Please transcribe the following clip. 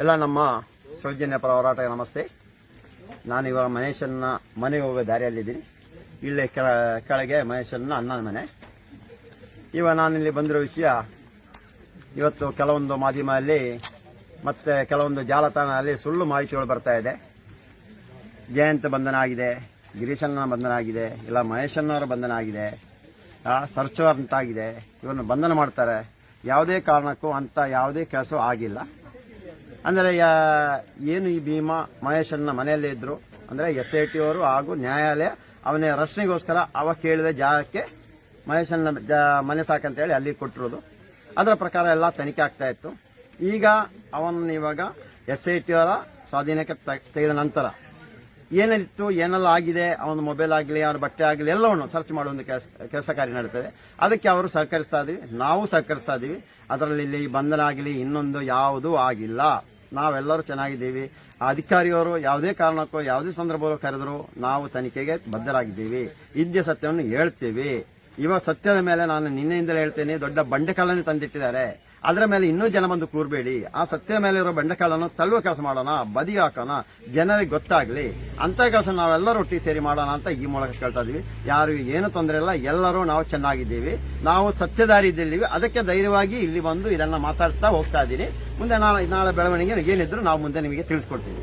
ಎಲ್ಲ ನಮ್ಮ ಸೌಜನ್ಯ ಪರ ಹೋರಾಟ ನಮಸ್ತೆ. ನಾನು ಇವಾಗ ಮಹೇಶನ್ನ ಮನೆಗೆ ಹೋಗೋ ದಾರಿಯಲ್ಲಿದ್ದೀನಿ. ಇಲ್ಲಿ ಕೆಳ, ಕೆಳಗೆ ಮಹೇಶನ್ನ ಅಣ್ಣನ ಮನೆ. ಇವಾಗ ನಾನಿಲ್ಲಿ ಬಂದಿರೋ ವಿಷಯ, ಇವತ್ತು ಕೆಲವೊಂದು ಮಾಧ್ಯಮದಲ್ಲಿ ಮತ್ತು ಕೆಲವೊಂದು ಜಾಲತಾಣದಲ್ಲಿ ಸುಳ್ಳು ಮಾಹಿತಿಗಳು ಬರ್ತಾ ಇದೆ. ಜಯಂತ್ ಬಂಧನ ಆಗಿದೆ ಗಿರೀಶಣ್ಣ ಬಂಧನ ಆಗಿದೆ ಇಲ್ಲ ಮಹೇಶನ್ನವರ ಬಂಧನ ಆಗಿದೆ ಸರ್ಚ್ ವಾರಂಟ್ ಆಗಿದೆ ಇವನ್ನು ಬಂಧನ ಮಾಡ್ತಾರೆ. ಯಾವುದೇ ಕಾರಣಕ್ಕೂ ಅಂತ ಯಾವುದೇ ಕೆಲಸ ಆಗಿಲ್ಲ. ಅಂದರೆ ಏನು ಈ ಭೀಮಾ ಮಹೇಶನ್ನ ಮನೆಯಲ್ಲೇ ಇದ್ರು? ಅಂದರೆ, ಎಸ್ ಐ ಟಿ ಅವರು ಹಾಗೂ ನ್ಯಾಯಾಲಯ ಅವನ ರಕ್ಷಣೆಗೋಸ್ಕರ ಅವ ಕೇಳಿದ ಜಾಗಕ್ಕೆ ಮಹೇಶನ್ನ ಮನೆ ಸಾಕಂತ ಹೇಳಿ ಅಲ್ಲಿ ಕೊಟ್ಟಿರೋದು. ಅದರ ಪ್ರಕಾರ ಎಲ್ಲ ತನಿಖೆ ಆಗ್ತಾ ಇತ್ತು. ಈಗ ಅವನ ಇವಾಗ ಎಸ್ ಐ ಟಿ ಅವರ ಸ್ವಾಧೀನಕ್ಕೆ ತೆಗೆದ ನಂತರ ಏನಿತ್ತು, ಏನೆಲ್ಲ ಆಗಿದೆ, ಅವನ ಮೊಬೈಲ್ ಆಗಲಿ, ಅವನ ಬಟ್ಟೆ ಆಗಲಿ, ಎಲ್ಲವನ್ನು ಸರ್ಚ್ ಮಾಡುವ ಒಂದು ಕೆಲಸ ಕೆಲಸ ಕಾರ್ಯ ನಡೀತದೆ. ಅದಕ್ಕೆ ಅವರು ಸಹಕರಿಸ್ತಾ ಇದೀವಿ. ನಾವು ಸಹಕರಿಸ್ತಾ ಇದೀವಿ. ಅದರಲ್ಲಿ ಇಲ್ಲಿ ಬಂಧನ ಆಗಲಿ, ಇನ್ನೊಂದು ಯಾವುದೂ ಆಗಿಲ್ಲ. ನಾವೆಲ್ಲರೂ ಚೆನ್ನಾಗಿದ್ದೀವಿ. ಅಧಿಕಾರಿಯವರು ಯಾವುದೇ ಕಾರಣಕ್ಕೂ, ಯಾವುದೇ ಸಂದರ್ಭದಲ್ಲೂ ಕರೆದರೂ ನಾವು ತನಿಖೆಗೆ ಬದ್ಧರಾಗಿದ್ದೀವಿ. ಇದ್ದ ಸತ್ಯವನ್ನು ಹೇಳ್ತೀವಿ. ಇವಾಗ ಸತ್ಯದ ಮೇಲೆ ನಾನು ನಿನ್ನೆಯಿಂದಲೇ ಹೇಳ್ತೇನೆ, ದೊಡ್ಡ ಬಂಡೆಕಲ್ಲನ್ನು ತಂದಿಟ್ಟಿದ್ದಾರೆ. ಅದರ ಮೇಲೆ ಇನ್ನೂ ಜನ ಬಂದು ಕೂರಬೇಡಿ. ಆ ಸತ್ಯ ಮೇಲೆ ಇರೋ ಬಂಡೆಕಾಳನ್ನು ತಳ್ಳುವ ಕೆಲಸ ಮಾಡೋಣ, ಬದಿ ಹಾಕೋಣ, ಜನರಿಗೆ ಗೊತ್ತಾಗ್ಲಿ. ಅಂತ ಕೆಲಸ ನಾವೆಲ್ಲರೂ ಒಟ್ಟಿಗೆ ಸೇರಿ ಮಾಡೋಣ ಅಂತ ಈ ಮೂಲಕ ಕೇಳ್ತಾ ಇದೀವಿ. ಯಾರು ಏನು ತೊಂದರೆ ಇಲ್ಲ, ಎಲ್ಲರೂ ನಾವು ಚೆನ್ನಾಗಿದ್ದೀವಿ. ನಾವು ಸತ್ಯದಾರಿ ಇದ್ದೀವಿ ಅದಕ್ಕೆ ಧೈರ್ಯವಾಗಿ ಇಲ್ಲಿ ಬಂದು ಇದನ್ನ ಮಾತಾಡಿಸ್ತಾ ಹೋಗ್ತಾ ಇದ್ದೀನಿ. ಮುಂದೆ ನಾಳೆ ನಾಳೆ ಬೆಳವಣಿಗೆ ಏನಿದ್ರು ನಾವು ಮುಂದೆ ನಿಮಗೆ ತಿಳಿಸ್ಕೊಡ್ತೀವಿ.